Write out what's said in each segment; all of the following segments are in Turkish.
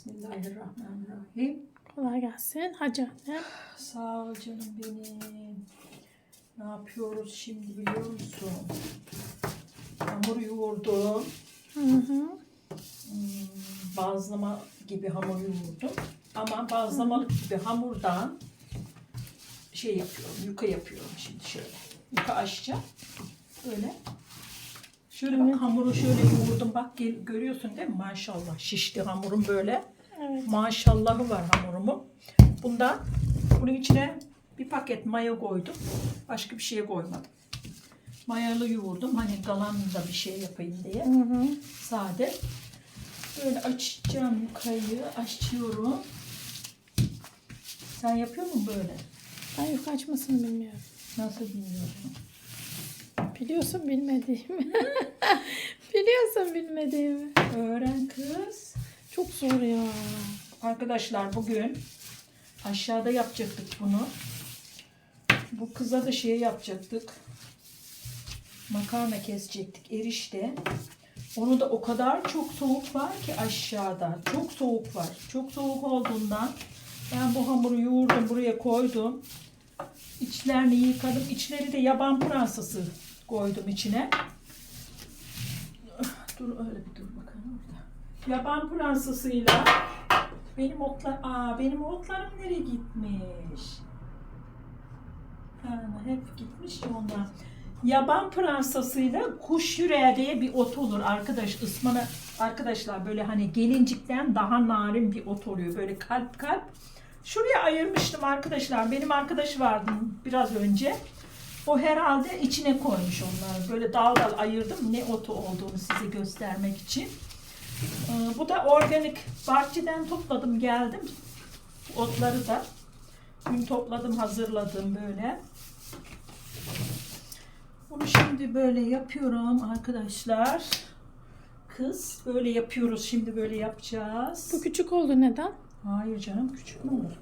Bismillahirrahmanirrahim. Kolay gelsin. Hacı annem. Sağ ol canım benim. Ne yapıyoruz şimdi biliyor musun? Hamur yoğurdum. Hı hı. Hmm, bazlama gibi hamur yoğurdum. Ama bazlamalık gibi hamurdan şey yapıyorum, yuka yapıyorum şimdi şöyle. Yuka açacağım. Böyle. Şöyle bak hamuru şöyle yoğurdum. Bak gel, görüyorsun değil mi? Maşallah şişti hamurum böyle. Evet. Maşallahı var hamurumun. Bundan bunun içine bir paket maya koydum. Başka bir şeye koymadım. Mayalı yoğurdum. Hani kalan da bir şey yapayım diye. Hı hı. Sade. Böyle açacağım yukayı. Açıyorum. Sen yapıyor musun böyle? Ben yukarı açmasını bilmiyorum. Nasıl bilmiyorsun? Biliyorsun bilmediğimi. Biliyorsun bilmediğimi. Öğren kız. Çok zor ya. Arkadaşlar bugün aşağıda yapacaktık bunu. Bu kıza da şey yapacaktık. Makarna kesecektik erişte. Onu da o kadar çok soğuk var ki aşağıda. Çok soğuk var. Çok soğuk olduğundan ben bu hamuru yoğurdum buraya koydum. İçlerini yıkadım. İçleri de yaban pırasası koydum içine. Dur öyle bir dur bakalım orada. Yaban pırasasıyla benim otlar, aa benim otlarım nereye gitmiş? Ha, hep gitmiş ya. Yaban pırasasıyla kuş yüreği diye bir ot olur arkadaş. ısmana arkadaşlar böyle hani gelincikten daha narin bir ot oluyor. Böyle kalp kalp. Şuraya ayırmıştım arkadaşlar. Benim arkadaş vardı biraz önce. O herhalde içine koymuş onları. Böyle dal dal ayırdım ne otu olduğunu size göstermek için. Ee, Bu da organik bahçeden topladım geldim. Otları da dün topladım hazırladım böyle. Bunu şimdi böyle yapıyorum arkadaşlar. Kız böyle yapıyoruz şimdi böyle yapacağız. Bu küçük oldu neden? Hayır canım küçük mü olur?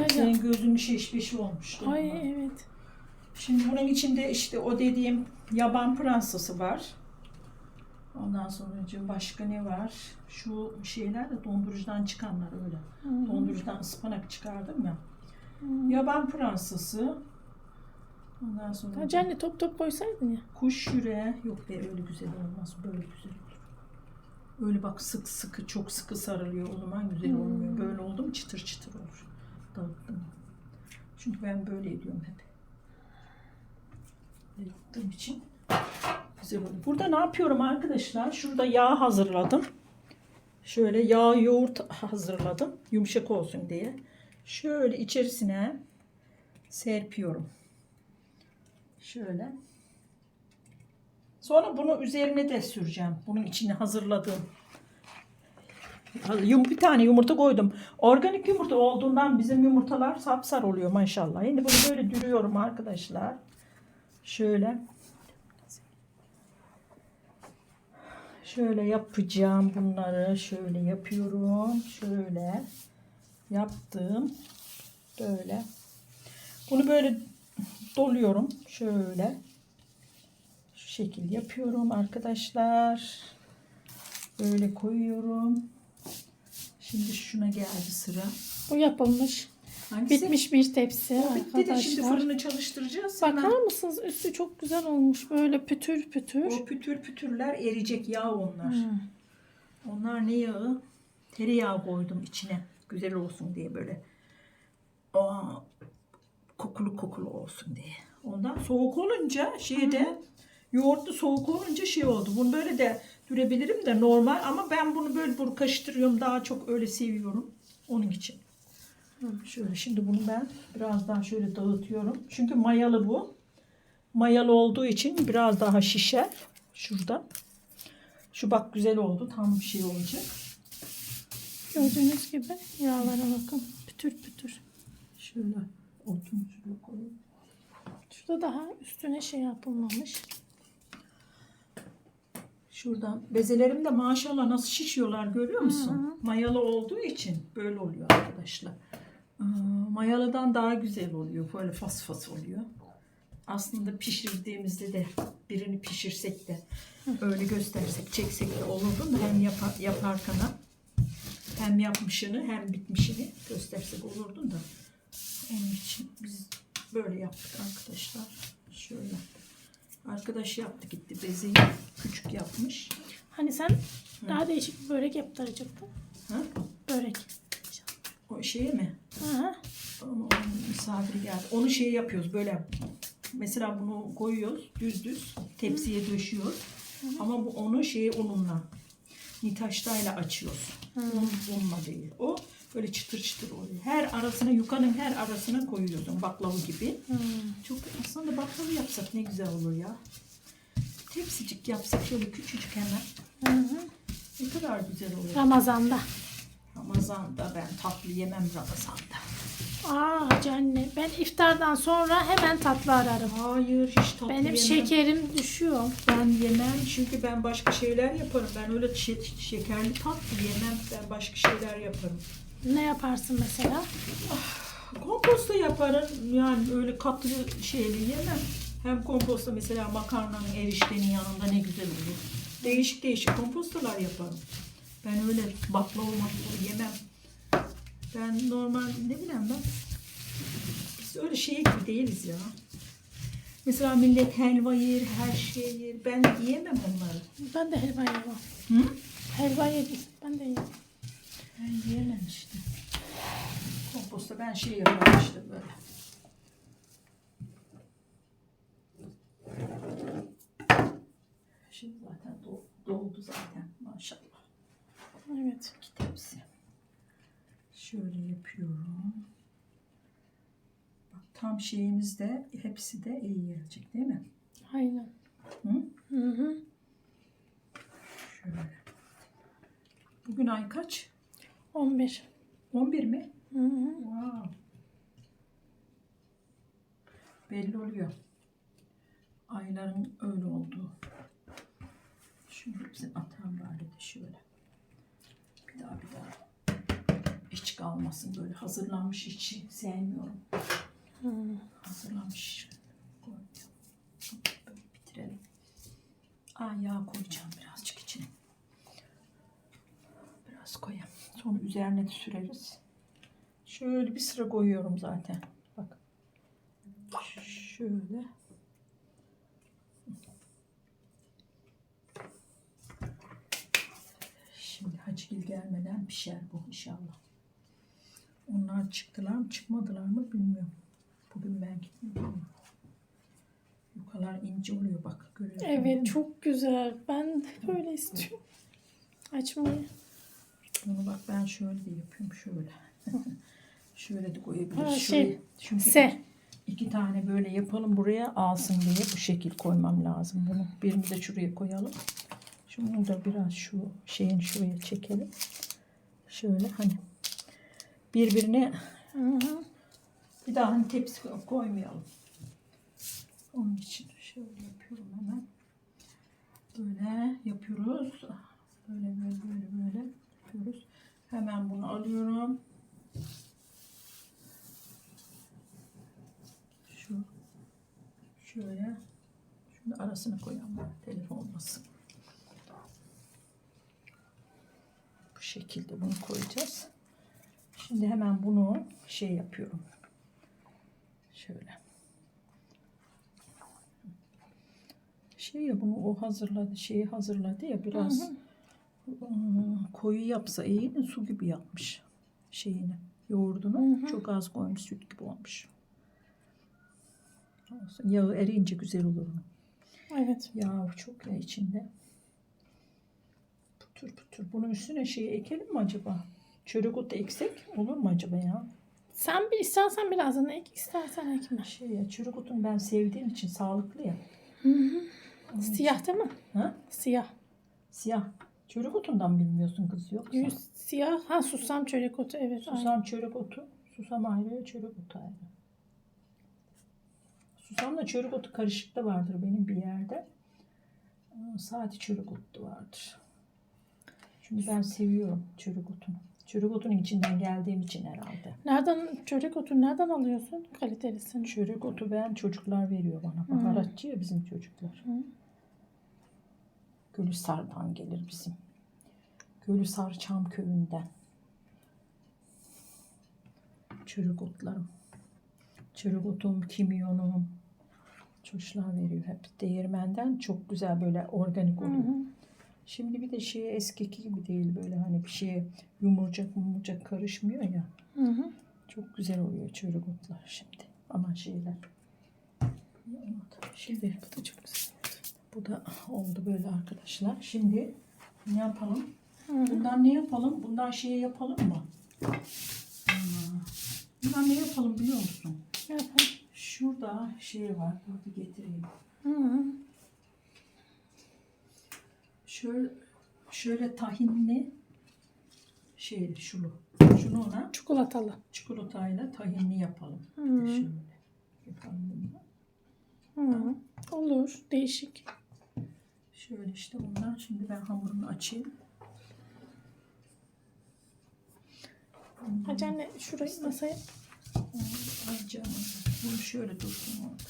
Ya. Senin gözünün şiş beşi olmuştu. Ay evet. Şimdi bunun içinde işte o dediğim yaban pırasası var. Ondan sonra başka ne var? Şu şeyler de dondurucudan çıkanlar öyle. Hı. Dondurucudan ıspanak çıkardım ya. Hı. Yaban pırasası. Ondan sonra Hacı anne top top koysaydın ya. kuş yüreği. Yok be öyle güzel olmaz. Böyle güzel olur. Öyle bak sık sıkı çok sıkı sarılıyor. O zaman güzel Hmm. olmuyor. Böyle oldu mu çıtır çıtır olur. Dağıttım. Çünkü ben böyle ediyorum hep. Yaptığım için güzel oldu. Burada ne yapıyorum arkadaşlar? Şurada yağ hazırladım. Şöyle yağ yoğurt hazırladım. Yumuşak olsun diye. Şöyle içerisine serpiyorum. Şöyle. Sonra bunu üzerine de süreceğim. Bunun içine hazırladığım. Bir tane yumurta koydum. Organik yumurta olduğundan bizim yumurtalar sapsar oluyor maşallah. Şimdi bunu böyle dürüyorum arkadaşlar. Şöyle. Şöyle yapacağım bunları. Şöyle yapıyorum. Şöyle yaptım. Böyle. Bunu böyle doluyorum. Şöyle. Şu şekil yapıyorum arkadaşlar. Böyle koyuyorum. Şimdi şuna geldi sıra. Bu yapılmış. Hangisi? Bitmiş bir tepsi bitti de şimdi arkadaşlar. fırını çalıştıracağız. Bakar Hemen mısınız? Üstü çok güzel olmuş. Böyle pütür pütür. O pütür pütürler eriyecek yağ onlar. Hı. Onlar ne yağı? Tereyağı koydum içine. Güzel olsun diye böyle. Aa, kokulu kokulu olsun diye. Ondan soğuk olunca şeyde yoğurtlu soğuk olunca şey oldu. Bunu böyle de dürebilirim de normal ama ben bunu böyle burkaştırıyorum. Daha çok öyle seviyorum. Onun için. Şöyle şimdi bunu ben biraz daha şöyle dağıtıyorum. Çünkü mayalı bu. Mayalı olduğu için biraz daha şişer. Şurada. Şu bak güzel oldu. Tam bir şey olacak. Gördüğünüz gibi yağlara bakın. Pütür pütür. Şöyle otunu şöyle koyayım. Şurada daha üstüne şey yapılmamış. Şuradan bezelerim de maşallah nasıl şişiyorlar görüyor musun? Mayalı olduğu için böyle oluyor arkadaşlar. Aa, Mayalıdan daha güzel oluyor. Böyle fas fas oluyor. Aslında pişirdiğimizde de birini pişirsek de öyle göstersek çeksek de olurdu da hem yapar, yaparken. Hem yapmışını hem bitmişini göstersek olurdu da. Onun için biz böyle yaptık arkadaşlar. Şöyle. Arkadaş yaptı gitti bezeyi küçük yapmış. Hani sen daha değişik bir börek yaptıracaktın. Ha? Börek. O şeye mi? Ama onun misafiri geldi. Onu şey yapıyoruz böyle. Mesela bunu koyuyoruz düz düz tepsiye döşüyoruz. Ama bu onu şeyi ununla. Nitaştayla açıyoruz. Un, unla değil. O böyle çıtır çıtır oluyor. Her arasına yukanın her arasına koyuyorsun baklava gibi. Hmm. Çok aslında baklava yapsak ne güzel olur ya. Tepsicik yapsak şöyle küçücük hemen. Hı hı. Ne kadar güzel olur. Ramazan'da. Ramazan'da ben tatlı yemem Ramazan'da. Aa hacı anne ben iftardan sonra hemen tatlı ararım. Hayır hiç tatlı Benim yemem. şekerim düşüyor. Ben yemem çünkü ben başka şeyler yaparım. Ben öyle şe- şekerli tatlı yemem. Ben başka şeyler yaparım. Ne yaparsın mesela? Komposta yaparım. Yani öyle katlı şeyli yemem. Hem komposta mesela makarnanın eriştenin yanında ne güzel olur. Değişik değişik kompostalar yaparım. Ben öyle baklava maklava yemem. Ben normal ne bileyim ben. Biz öyle şey gibi değiliz ya. Mesela millet helva yer, her şey yer. Ben yiyemem onları. Ben de helva yemem. Hı? Helva yedim. Ben de yedim. Ben yiyemem işte. Komposta ben şey yaparım işte böyle. Şimdi zaten do- doldu zaten maşallah. Evet. İki tepsi. Şöyle yapıyorum. Bak tam şeyimiz de hepsi de iyi gelecek değil mi? Aynen. Hı? Hı hı. Şöyle. Bugün ay kaç? 11. 11 mi? Hı hı. Wow. Belli oluyor. Ayların öyle olduğu. Şunu hepsini atalım bari de şöyle. Bir daha bir daha. İç kalmasın böyle hazırlanmış içi sevmiyorum. Hı. Hazırlanmış. Böyle bitirelim. Aa yağ koyacağım birazcık içine. Biraz koyayım. Sonra üzerine de süreriz. Şöyle bir sıra koyuyorum zaten. Bak. Şöyle. Şimdi Hacıgil gelmeden pişer bu inşallah. Onlar çıktılar mı çıkmadılar mı bilmiyorum. Bugün ben gitmedim ama. Yukalar ince oluyor bak. Mi? Evet çok güzel. Ben de böyle istiyorum. Açmayı. Bunu bak ben şöyle de yapıyorum şöyle. şöyle de koyabiliriz. Ha, şey, Çünkü Se. iki tane böyle yapalım buraya alsın diye bu şekil koymam lazım bunu. Birini de şuraya koyalım. Şunu da biraz şu şeyin şuraya çekelim. Şöyle hani birbirine bir daha hani tepsi koymayalım. Onun için şöyle yapıyorum hemen. Böyle yapıyoruz. Böyle böyle böyle böyle yapıyoruz. Hemen bunu alıyorum. Şu şöyle şunu arasına koyalım. Telef olmasın. Şekilde bunu koyacağız. Şimdi hemen bunu şey yapıyorum. Şöyle. Şey ya bunu o hazırladı, şeyi hazırladı ya biraz ıı, koyu yapsa iyi de su gibi yapmış şeyini, yoğurdunu. Çok az koymuş, süt gibi olmuş. Olsun, Yağı eriyince güzel olur onun. Evet. Yağ çok ya içinde. Putur putur. Bunun üstüne şeyi ekelim mi acaba? Çörek otu eksek olur mu acaba ya? Sen bir istersen birazdan ek, istersen ekme. Şey ya çörek otunu ben sevdiğim için sağlıklı ya. Siyah değil mi? Ha? Siyah. Siyah. Çörek otundan bilmiyorsun kız yoksa. Yüz siyah. Ha susam çörek otu. Evet. aynen. Susam çörek otu. Susam ayrı, çörek otu ayrı. Susamla çörek otu karışık da vardır benim bir yerde. Sadece çörek otu vardır. Çünkü ben seviyorum çörek otunu. Çörek otunun içinden geldiğim için herhalde. Nereden çörek otu nereden alıyorsun kalitelisini? Çörek otu ben çocuklar veriyor bana. Baharatçı ya bizim çocuklar. Hı. Gülüsar'dan gelir bizim. Gülüsar Çam köyünden. çörük otlarım. Çörük otum, kimyonum. Çocuklar veriyor hep. Değirmenden çok güzel böyle organik Hı oluyor. hı. Şimdi bir de şey eskiki gibi değil böyle hani bir şeye yumurcak yumurcak karışmıyor ya. Hı hı. Çok güzel oluyor çörük otlar şimdi. Aman şeyler. Şimdi Bu da çok güzel. bu da oldu böyle arkadaşlar. Şimdi ne yapalım? Hı. Bundan ne yapalım? Bundan şey yapalım mı? Bundan ne yapalım biliyor musun? Ne yapalım? Şurada şey var. Bir getireyim. Hı hı. Şöyle şöyle tahinli şey şunu. Şunu ona Çikolatalı. çikolatayla tahinli yapalım. Bir de hı. Şöyle yapalım bunu. Hı. Olur. Değişik. Şöyle işte bundan şimdi ben hamurunu açayım. Hacı anne şurayı masaya. Ay canım. Bunu şöyle dursun orada.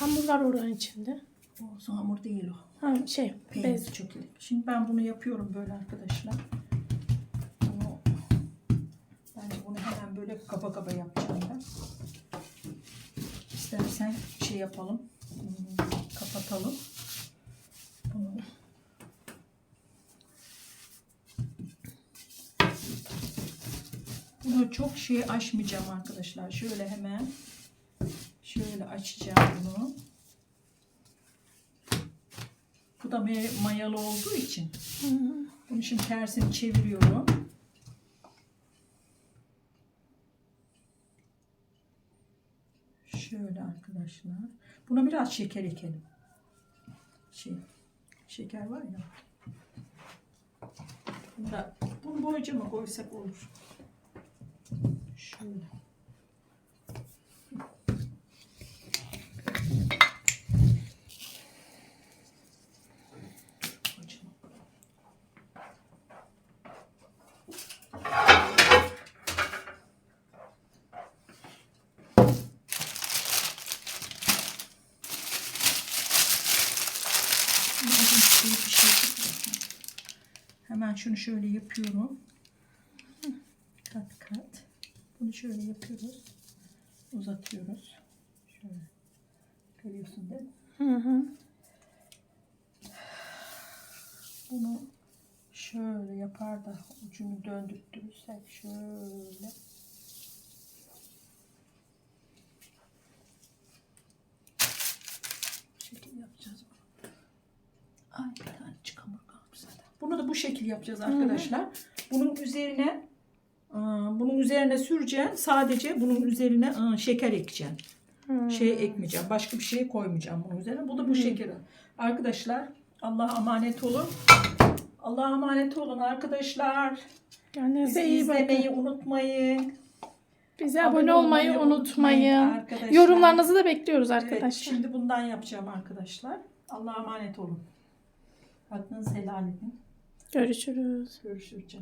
Hamur var oranın içinde. Olsun hamur değil o. Ha, şey Peynir bez. çökeli. Şimdi ben bunu yapıyorum böyle arkadaşlar. Bunu, bence bunu hemen böyle kaba kaba yapacağım ben. İstersen şey yapalım. hmm, Kapatalım. Bunu Bunu çok şey açmayacağım arkadaşlar. Şöyle hemen şöyle açacağım bunu. Da mayalı olduğu için bunu şimdi tersini çeviriyorum. Şöyle arkadaşlar. Buna biraz şeker ekelim. Şey, şeker var ya. Bunda, bunu boyunca mı koysak olur. Şöyle. Kocaman. Bakın şöyle bir şey yapıyorum. Hemen şunu şöyle yapıyorum. Kat kat. Bunu şöyle yapıyoruz. Uzatıyoruz. Şöyle. Görüyorsun değil mi? Hı hı. Bunu şöyle yapar da ucunu döndürtürsek şöyle. Şekil yapacağız. Ay bir tane çıkamır kalmış zaten. Bunu da bu şekil yapacağız arkadaşlar. Bunun üzerine ıı, bunun üzerine süreceğim. Sadece bunun üzerine ıı, şeker ekeceğim. Hı. Şey ekmeyeceğim. Başka bir şey koymayacağım bunun üzerine. Bu da bu şekilde. Arkadaşlar Allah'a emanet olun. Allah'a emanet olun arkadaşlar. Kendinize Bizi iyi bakın. izlemeyi unutmayın. Bize abone olmayı unutmayın. arkadaşlar. Yorumlarınızı da bekliyoruz Evet, arkadaşlar. şimdi bundan yapacağım arkadaşlar. Allah'a emanet olun. Hakkınızı helal edin. Görüşürüz. Görüşürüz.